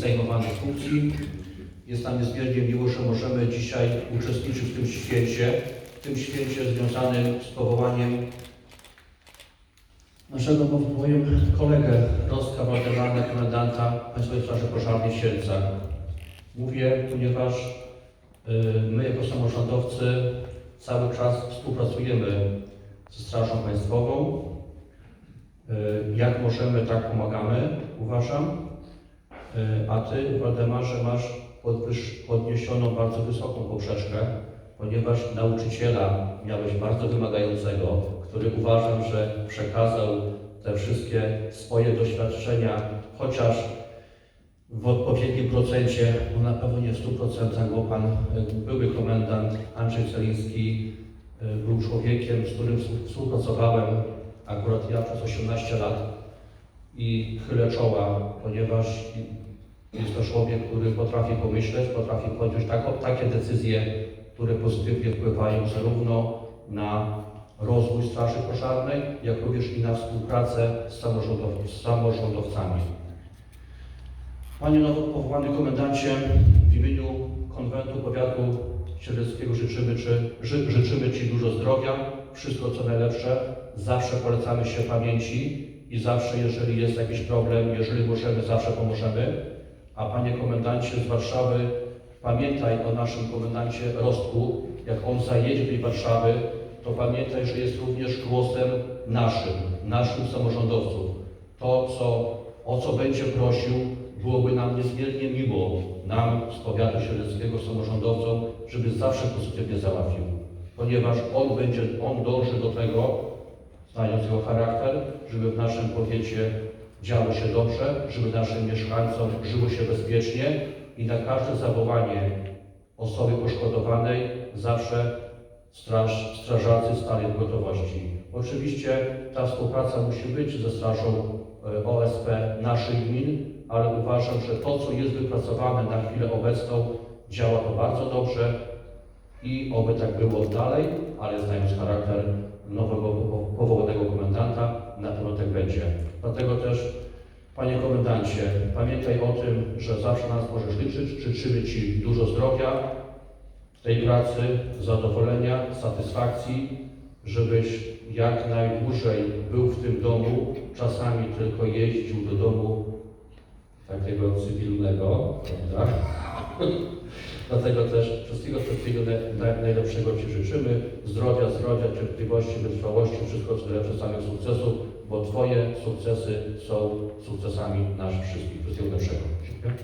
zajmowanych funkcji. Jest nam niezmiernie miło, że możemy dzisiaj uczestniczyć w tym święcie, w tym święcie związanym z powołaniem naszego mojego kolegę Rostka Waldemara, komendanta Państwowej Straży Pożarnej w. Mówię, ponieważ y, my jako samorządowcy cały czas współpracujemy ze Strażą Państwową. Y, Jak możemy, tak pomagamy, uważam. Y, A Ty, Waldemarze, masz podniesioną bardzo wysoką poprzeczkę, ponieważ nauczyciela miałeś bardzo wymagającego, który uważam, że przekazał te wszystkie swoje doświadczenia, chociaż w odpowiednim procencie, bo na pewno nie w 100%, bo pan y, były komendant Andrzej Celiński y, był człowiekiem, z którym współ- współpracowałem akurat ja przez 18 lat i chylę czoła, ponieważ jest to człowiek, który potrafi pomyśleć, potrafi podjąć tako, takie decyzje, które pozytywnie wpływają zarówno na rozwój Straży Pożarnej, jak również i na współpracę z, samorządow, z samorządowcami. Panie nowo powołany komendancie, w imieniu Konwentu Powiatu Sieleckiego życzymy, czy, ży, życzymy Ci dużo zdrowia, wszystko co najlepsze. Zawsze polecamy się pamięci i zawsze, jeżeli jest jakiś problem, jeżeli możemy, zawsze pomożemy. A Panie Komendancie z Warszawy, pamiętaj o naszym komendancie Rostku. Jak on zajedzie do tej Warszawy, to pamiętaj, że jest również głosem naszym, naszym samorządowców. To, co, o co będzie prosił, byłoby nam niezmiernie miło, nam z powiatu sieleckiego, samorządowcom, żeby zawsze pozytywnie załatwił. Ponieważ on będzie, on dąży do tego, znając jego charakter, żeby w naszym powiecie działo się dobrze, żeby naszym mieszkańcom żyło się bezpiecznie i na każde zawołanie osoby poszkodowanej zawsze straż, strażacy stali w gotowości. Oczywiście ta współpraca musi być ze strażą e, OSP naszych gmin, ale uważam, że to, co jest wypracowane na chwilę obecną, działa to bardzo dobrze i oby tak było dalej, ale znając Dlatego też, Panie Komendancie, pamiętaj o tym, że zawsze nas możesz liczyć. Życzymy Ci dużo zdrowia w tej pracy, zadowolenia, satysfakcji, żebyś jak najdłużej był w tym domu, czasami tylko jeździł do domu takiego cywilnego, prawda? Dlatego też wszystkiego, wszystkiego naj- naj- najlepszego Ci życzymy. Zdrowia, zdrowia, cierpliwości, wytrwałości, wszystko co najlepsze, samych sukcesów, bo Twoje sukcesy są sukcesami nas wszystkich. Wszystkiego lepszego. Dziękuję.